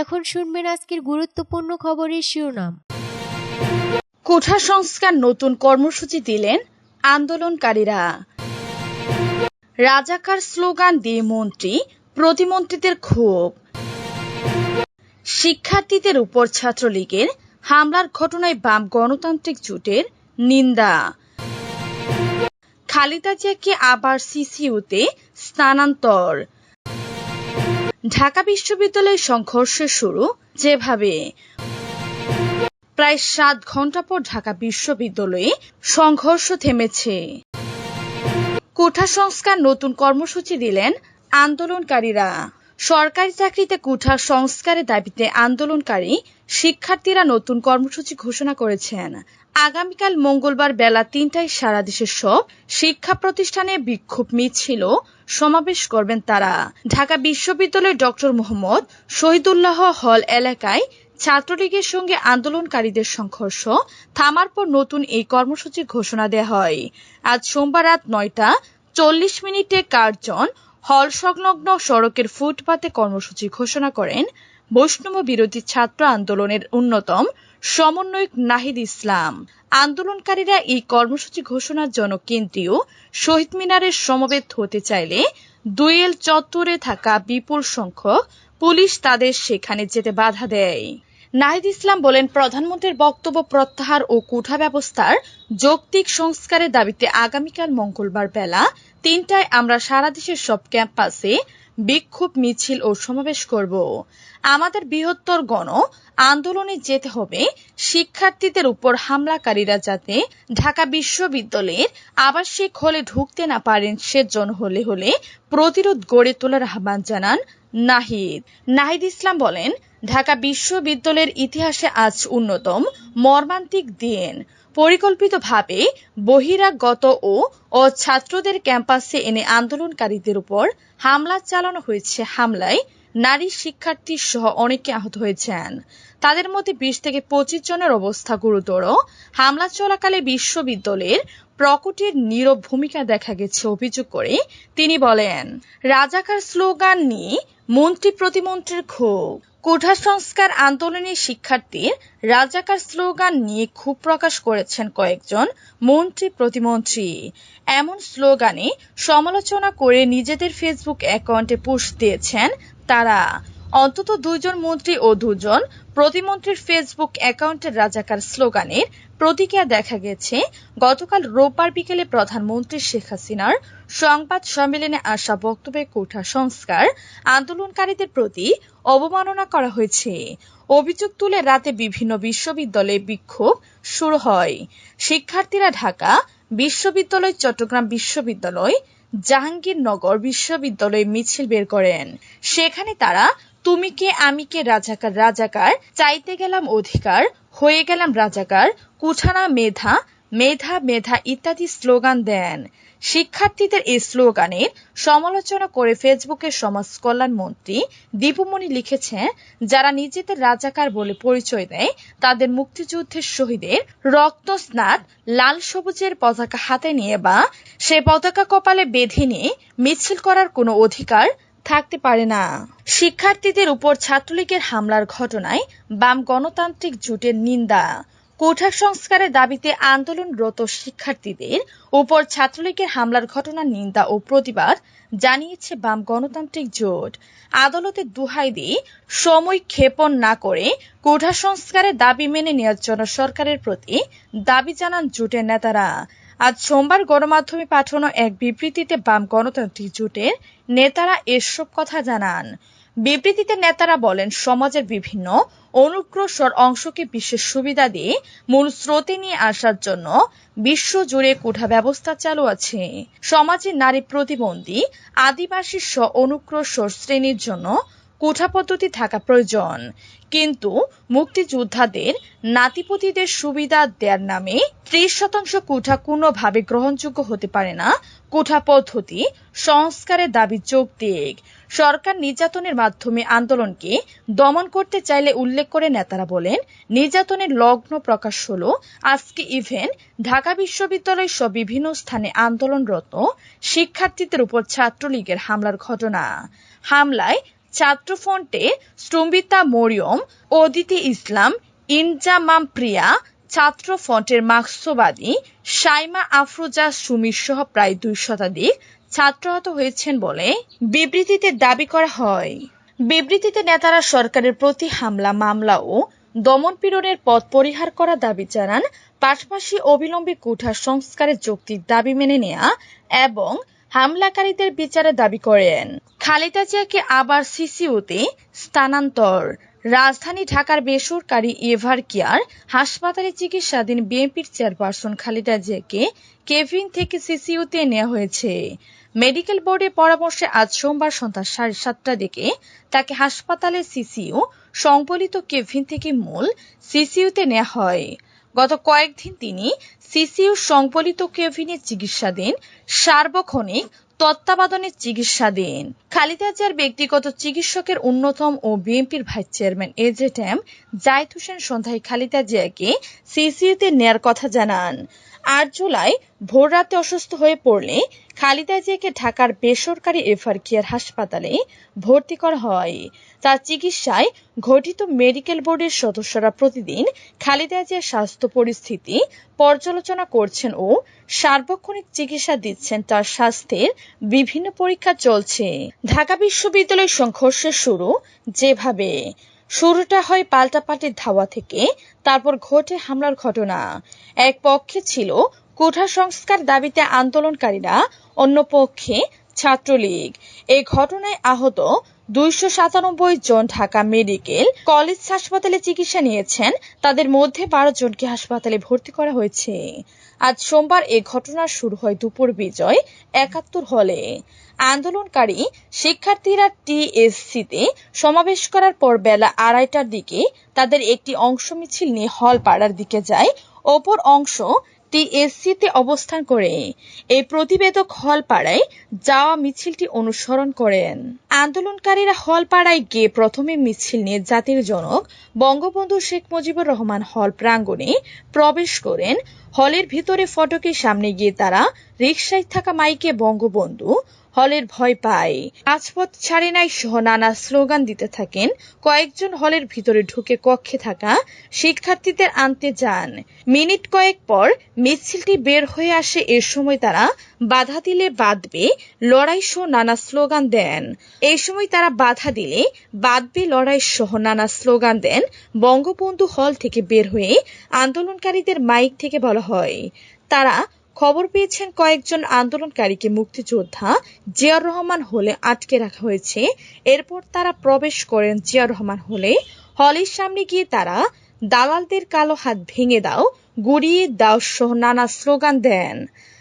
এখন শুনবেন আজকের গুরুত্বপূর্ণ খবরের শিরোনাম। কোঠা সংস্কার নতুন কর্মসূচি দিলেন আন্দোলনকারীরা। রাজাকার স্লোগান দিয়ে মন্ত্রী, প্রতিমন্ত্রীদের ক্ষোভ। শিক্ষার্থীদের উপর ছাত্রলীগের হামলার ঘটনায় বাম গণতান্ত্রিক জোটের নিন্দা। খালিদা জিয়াকে আবার সিসিউতে স্থানান্তর। ঢাকা বিশ্ববিদ্যালয়ে সংঘর্ষের শুরু যেভাবে প্রায় সাত ঘণ্টা পর ঢাকা বিশ্ববিদ্যালয়ে সংঘর্ষ থেমেছে। কোঠা সংস্কার নতুন কর্মসূচি দিলেন আন্দোলনকারীরা। সরকারি চাকরিতে কোঠা সংস্কারের দাবিতে আন্দোলনকারী শিক্ষার্থীরা নতুন কর্মসূচি ঘোষণা করেছেন। আগামীকাল মঙ্গলবার বেলা তিনটায় সারা দেশের সব শিক্ষা প্রতিষ্ঠানে বিক্ষোভ মিছিল সমাবেশ করবেন তারা। ঢাকা বিশ্ববিদ্যালয়ের ডক্টর মোহাম্মদ শহীদুল্লাহ হল এলাকায় ছাত্রলীগের সঙ্গে আন্দোলনকারীদের সংঘর্ষ, থামার পর নতুন এই কর্মসূচি ঘোষণা দেওয়া হয়। আজ সোমবার রাত নয়টা চল্লিশ মিনিটে কার্জন হল সংলগ্ন সড়কের ফুটপাতে কর্মসূচি ঘোষণা করেন বৈষ্ণব বিরোধী ছাত্র আন্দোলনের অন্যতম সমন্বয়ক নাহিদ ইসলাম। আন্দোলনকারীরা এই কর্মসূচি ঘোষণার জন্য কেন্দ্রীয় শহীদ মিনারের সমবেত হতে চাইলে দুয়েল চত্বরে থাকা বিপুল সংখ্যক পুলিশ তাদের সেখানে যেতে বাধা দেয়। নাহিদ ইসলাম বলেন, প্রধানমন্ত্রীর বক্তব্য প্রত্যাহার ও কুঠা ব্যবস্থার যৌক্তিক সংস্কারের দাবিতে আগামীকাল মঙ্গলবার বেলা তিনটায় আমরা সারা দেশের সব ক্যাম্পাসে বিক্ষোভ মিছিল ও সমাবেশ করব। আমাদের বৃহত্তর গণ আন্দোলনে যেতে হবে। শিক্ষার্থীদের উপর হামলাকারীরা যাতে ঢাকা বিশ্ববিদ্যালয়ের আবাসিক হলে ঢুকতে না পারেন, সেজন্য হলে হলে প্রতিরোধ গড়ে তোলার আহ্বান জানান নাহিদ। নাহিদ ইসলাম বলেন, ঢাকা বিশ্ববিদ্যালয়ের ইতিহাসে আজ অন্যতম মর্মান্তিক দিন। পরিকল্পিতভাবে বহিরাগত ও ছাত্রদের ক্যাম্পাসে এনে আন্দোলনকারীদের উপর হামলা চালানো হয়েছে হামলায় নারী শিক্ষার্থী সহ অনেকে আহত হয়েছেন। তাদের মধ্যে বিশ থেকে পঁচিশ জনের অবস্থা গুরুতর। হামলা চলাকালে বিশ্ববিদ্যালয়ের প্রকটের নীরব ভূমিকা দেখা গেছে অভিযোগ করে। তিনি বলেন, রাজাকার স্লোগান নিয়ে মন্ত্রী প্রতিমন্ত্রীর ক্ষোভ। কোঠা সংস্কার আন্দোলনের শিক্ষার্থীর রাজাকার স্লোগান নিয়ে ক্ষোভ প্রকাশ করেছেন কয়েকজন মন্ত্রী প্রতিমন্ত্রী। এমন স্লোগানে সমালোচনা করে নিজেদের ফেসবুক অ্যাকাউন্টে পোস্ট দিয়েছেন তারা। অন্তত দুইজন মন্ত্রী ও দুজন প্রতিমন্ত্রীর ফেসবুক অ্যাকাউন্টের রাজাকার স্লোগানের প্রতিক্রিয়া দেখা গেছে। গতকাল রোববার বিকেলে প্রধানমন্ত্রী শেখ হাসিনার সংবাদ সম্মেলনে আসা বক্তব্যে কোঠা সংস্কার আন্দোলনকারীদের প্রতি অবমাননা করা হয়েছে। অভিযোগ তুলে রাতে বিভিন্ন বিশ্ববিদ্যালয়ে বিক্ষোভ শুরু হয়। শিক্ষার্থীরা ঢাকা বিশ্ববিদ্যালয়, চট্টগ্রাম বিশ্ববিদ্যালয়, জাহাঙ্গীরনগর বিশ্ববিদ্যালয়ে মিছিল বের করেন। সেখানে তারা তুমি কে, আমি কে রাজাকার রাজাকার? চাইতে গেলাম অধিকার, হয়ে গেলাম রাজাকার। কুঠানা মেধা মেধা মেধা ইত্যাদি স্লোগান দেন। শিক্ষার্থীদের এই স্লোগানের সমালোচনা করে ফেসবুকের সমাজ কল্যাণ মন্ত্রী দীপুমণি লিখেছেন, যারা নিজেদের রাজাকার বলে পরিচয় দেয়, তাদের মুক্তিযুদ্ধের শহীদের রক্ত স্নাত লাল সবুজের পতাকা হাতে নিয়ে বা সে পতাকা কপালে বেঁধে নিয়ে মিছিল করার কোনো অধিকার থাকতে পারে না। শিক্ষার্থীদের উপর ছাত্রলীগের হামলার ঘটনায় বাম গণতান্ত্রিক জোটের নিন্দা। কোঠা সংস্কারের দাবিতে আন্দোলনরত শিক্ষার্থীদের উপর ছাত্রলীগের হামলার ঘটনার নিন্দা ও প্রতিবাদ জানিয়েছে বাম গণতান্ত্রিক জোট। আদালতে দুহাই দিয়ে সময় ক্ষেপণ না করে কোঠা সংস্কারের দাবি মেনে নেওয়ার জন্য সরকারের প্রতি দাবি জানান জোটের নেতারা। আজ সোমবার গণমাধ্যমে পাঠানো এক বিবৃতিতে বাম গণতান্ত্রিক জোটের নেতারা এসব কথা জানান। বিবৃতিতে নেতারা বলেন, সমাজের বিভিন্ন অনুগ্রসর অংশকে বিশেষ সুবিধা দিয়ে মূল স্রোতে নিয়ে আসার জন্য বিশ্বজুড়ে কোঠা ব্যবস্থা চালু আছে। সমাজে নারী প্রতিবন্ধী, আদিবাসী স্ব অনুগ্রসর শ্রেণির জন্য কোঠা পদ্ধতি থাকা প্রয়োজন। কিন্তু মুক্তিযোদ্ধাদের নাতিপতিদের সুবিধা দেওয়ার নামে ত্রিশ শতাংশ কোঠা কোনোভাবে গ্রহণযোগ্য হতে পারে না। কোঠা পদ্ধতি সংস্কারের দাবি যৌক্তিক সরকার নির্যাতনের মাধ্যমে আন্দোলনকে দমন করতে চাইলে উল্লেখ করে নেতারা বলেন, নির্যাতনের লগ্ন প্রকাশ হলো আজকে ইভেন ঢাকা বিশ্ববিদ্যালয় সহ বিভিন্ন স্থানে আন্দোলনরত শিক্ষার্থীদের উপর ছাত্রলীগের হামলার ঘটনা। হামলায় ছাত্রফ্রন্টে স্তম্ভিতা মরিয়ম, অদিতি ইসলাম ইনজামাম প্রিয়া ছাত্র ফ্রন্টের মার্ক্সবাদী সাইমা আফরোজা সুমির সহ প্রায় দুই শতাধিক ছাত্র আহত হয়েছেন বলে বিবৃতিতে দাবি করা হয়। বিবৃতিতে নেতারা সরকারের প্রতি হামলা, মামলা ও দমনপীড়নের পথ পরিহার করা দাবি জানান পাশাপাশি অবিলম্বে কোঠা সংস্কারের যৌক্তিক দাবি মেনে নেয়া এবং হামলাকারীদের বিচারের দাবি করেন। খালেদা জিয়াকে আবার সিসিউতে স্থানান্তর। রাজধানী ঢাকার বেসরকারি এভার কেয়ার হাসপাতালে চিকিৎসাধীন বিএনপির চেয়ারপারসন খালেদা জিয়াকে কেভিন থেকে সিসিউতে নেওয়া হয়েছে। মেডিকেল বোর্ডের পরামর্শে আজ সোমবার সন্ধ্যা সাড়ে সাতটার দিকে তাকে হাসপাতালের সিসিউ, সংবলিত কেভিন থেকে মূল সিসিইউতে নেওয়া হয়। গত কয়েকদিন তিনি সিসিউ সংবলিত কেভিনে চিকিৎসাধীন সার্বক্ষণিক তত্ত্বাবধানে চিকিৎসাধীন খালেদা জিয়ার ব্যক্তিগত চিকিৎসকের অন্যতম ও বিএনপির vice chairman AZ M Zahid Hossain সন্ধ্যায় খালিদা জিয়াকে সিসিইউতে নেয়ার কথা জানান। আট জুলাই ভোর রাতে অসুস্থ হয়ে পড়লে খালেদা জিয়াকে ঢাকার বেসরকারি এফআর কেয়ার হাসপাতালে ভর্তি করা হয়। তার চিকিৎসায় ঘটিত মেডিকেল বোর্ডের সদস্যরা প্রতিদিন খালেদা জিয়ার স্বাস্থ্য পরিস্থিতি পর্যালোচনা করছেন ও সার্বক্ষণিক চিকিৎসা দিচ্ছেন তার স্বাস্থ্যের বিভিন্ন পরীক্ষা চলছে। ঢাকা বিশ্ববিদ্যালয় সংঘর্ষের শুরু যেভাবে শুরুটা হয় পাল্টাপাল্টি ধাওয়া থেকে, তারপর ঘটে হামলার ঘটনা। এক পক্ষে ছিল কোঠা সংস্কার দাবিতে আন্দোলনকারীরা, অন্য পক্ষে ছাত্রলীগ। এই ঘটনায় আহত দুইশো সাতানব্বই জন ঢাকা মেডিকেল কলেজ হাসপাতালে চিকিৎসা নিয়েছেন। তাদের মধ্যে বারো জনকে হাসপাতালে ভর্তি করা হয়েছে। আজ সোমবার এ ঘটনা শুরু হয় দুপুর বিজয় একাত্তর হলে। আন্দোলনকারী শিক্ষার্থীরা টিএসসিতে সমাবেশ করার পর বেলা আড়াইটার দিকে তাদের একটি অংশ মিছিল নিয়ে হল পাড়ার দিকে যায়। অপর অংশ টিএসসিতে অবস্থান করে এই প্রতিবেদক হলপাড়ায় যাওয়া মিছিলটি অনুসরণ করেন। আন্দোলনকারীরা হলপাড়ায় গিয়ে প্রথমে মিছিল নিয়ে জাতির জনক বঙ্গবন্ধু শেখ মুজিবুর রহমান হল প্রাঙ্গণে প্রবেশ করেন। হলের ভিতরে ফটকের সামনে গিয়ে তারা রিকশায় থাকা মাইকে বঙ্গবন্ধু হলের ভয় পায়। রাজপথ ছাড়ে নাই সহ নানা স্লোগান দিতে থাকেন। কয়েকজন হলের ভিতরে ঢুকে কক্ষে থাকা শিক্ষার্থীদের আনতে যান। মিনিট কয়েক পর মিছিলটি বের হয়ে আসে। এ সময় তারা বাধা দিলে বাঁধবে, লড়াই সহ নানা স্লোগান দেন। এই সময় তারা বাধা দিলে বাঁধবে, লড়াই সহ নানা স্লোগান দেন। বঙ্গবন্ধু হল থেকে বের হয়ে আন্দোলনকারীদের মাইক থেকে বলা হয়। তারা খবর পেয়েছেন কয়েকজন আন্দোলনকারীকে মুক্তিযোদ্ধা জিয়াউর রহমান হলে আটকে রাখা হয়েছে। এরপর তারা প্রবেশ করেন জিয়াউর রহমান হলে। হলের সামনে গিয়ে তারা, দালালদের কালো হাত ভেঙে দাও, গুড়িয়ে দাও সহ নানা স্লোগান দেন।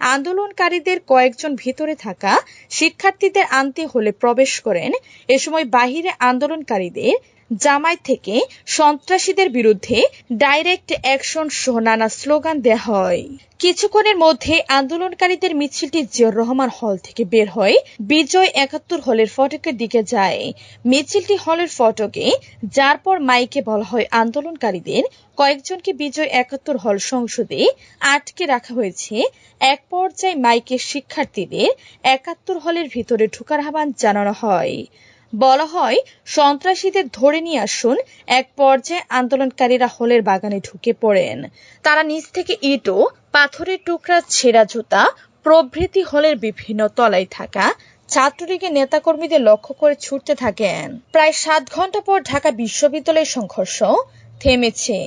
আন্দোলনকারীদের কয়েকজন ভিতরে থাকা শিক্ষার্থীদের আনতে হলে প্রবেশ করেন। এ সময় বাহিরে আন্দোলনকারীদের জামায়াত থেকে সন্ত্রাসীদের বিরুদ্ধে ডাইরেক্ট অ্যাকশন সহ নানা স্লোগান দেয়া হয়। কিছুক্ষণের মধ্যে আন্দোলনকারীদের মিছিলটি জিয়র রহমান হল থেকে বের হয় বিজয় একাত্তর হলের ফটকের দিকে যায়। মিছিলটি হলের ফটকে যার পর মাইকে বলা হয় আন্দোলনকারীদের কয়েকজনকে বিজয় একাত্তর হল সংসদে আটকে রাখা হয়েছে। এক পর্যায়ে মাইকে শিক্ষার্থীদের একাত্তর হলের ভিতরে ঢোকার আহ্বান জানানো হয়। বলা হয়, সন্ত্রাসীদের ধরে নিয়ে আসুন, এক পর্যায়ে আন্দোলনকারীরা হলের বাগানে ঢুকে পড়েন। তারা নিচ থেকে ইটো পাথরের টুকরা, ছেঁড়া জুতা, প্রভৃতি হলের বিভিন্ন তলায় থাকা ছাত্রলীগের নেতাকর্মীদের লক্ষ্য করে ছুটতে থাকেন। প্রায় সাত ঘণ্টা পর ঢাকা বিশ্ববিদ্যালয়ের সংঘর্ষ থেমেছে।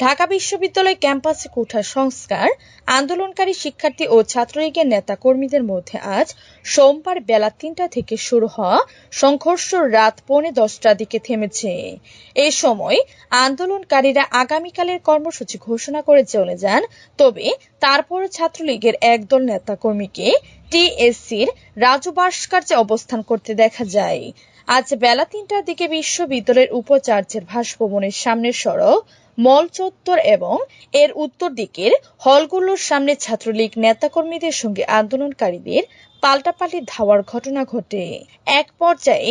ঢাকা বিশ্ববিদ্যালয় ক্যাম্পাসে কোঠা সংস্কার, আন্দোলনকারী শিক্ষার্থী ও ছাত্রলীগের নেতা কর্মীদের মধ্যে আজ সোমবার বেলা তিনটা থেকে শুরু হওয়া সংঘর্ষ রাত পৌনে দশটার দিকে থেমেছে। এ সময় আন্দোলনকারীরা আগামীকালের কর্মসূচি ঘোষণা করে চলে যান, তবে তারপরও ছাত্রলীগের একদল নেতা কর্মীকে টিএসসির রাজু ভাস্কর্যে অবস্থান করতে দেখা যায়। আজ বেলা তিনটার দিকে বিশ্ববিদ্যালয়ের উপাচার্যের ভাসভবনের সামনের সড়ক, মল চত্বর এবং এর উত্তর দিকের হলগুলোর সামনে ছাত্রলীগ নেতাকর্মীদের সঙ্গে আন্দোলনকারীদের পাল্টাপাল্টি ধাওয়ার ঘটনা ঘটে। এক পর্যায়ে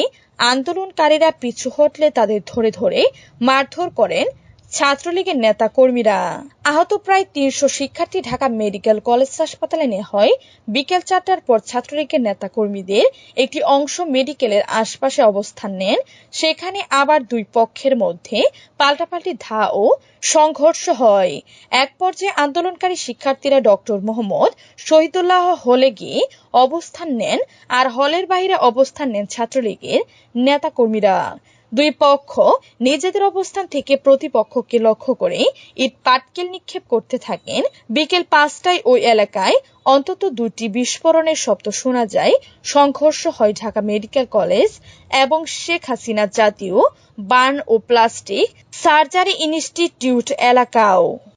আন্দোলনকারীরা পিছু হটলে তাদের ধরে ধরে মারধর করেন ছাত্রলীগের নেতা কর্মীরা আহত প্রায় তিনশো শিক্ষার্থী ঢাকা মেডিকেল কলেজ হাসপাতালে নেওয়া হয়। বিকেল চারটার পর ছাত্রলীগের নেতা কর্মীদের একটি অংশ মেডিকেলের আশপাশে অবস্থান নেন। সেখানে আবার দুই পক্ষের মধ্যে পাল্টাপাল্টি ধা ও সংঘর্ষ হয়। এক পর্যায়ে আন্দোলনকারী শিক্ষার্থীরা ডক্টর মোহাম্মদ শহীদুল্লাহ হলে গিয়ে অবস্থান নেন আর হলের বাইরে অবস্থান নেন ছাত্রলীগের নেতাকর্মীরা। দুই পক্ষ নিজেদের অবস্থান থেকে প্রতিপক্ষকে লক্ষ্য করে ইট পাটকেল নিক্ষেপ করতে থাকেন। বিকেল পাঁচটায় ওই এলাকায় অন্তত দুটি বিস্ফোরণের শব্দ শোনা যায়। সংঘর্ষ হয় ঢাকা মেডিকেল কলেজ এবং শেখ হাসিনা জাতীয় বার্ন ও প্লাস্টিক সার্জারি ইনস্টিটিউট এলাকাও।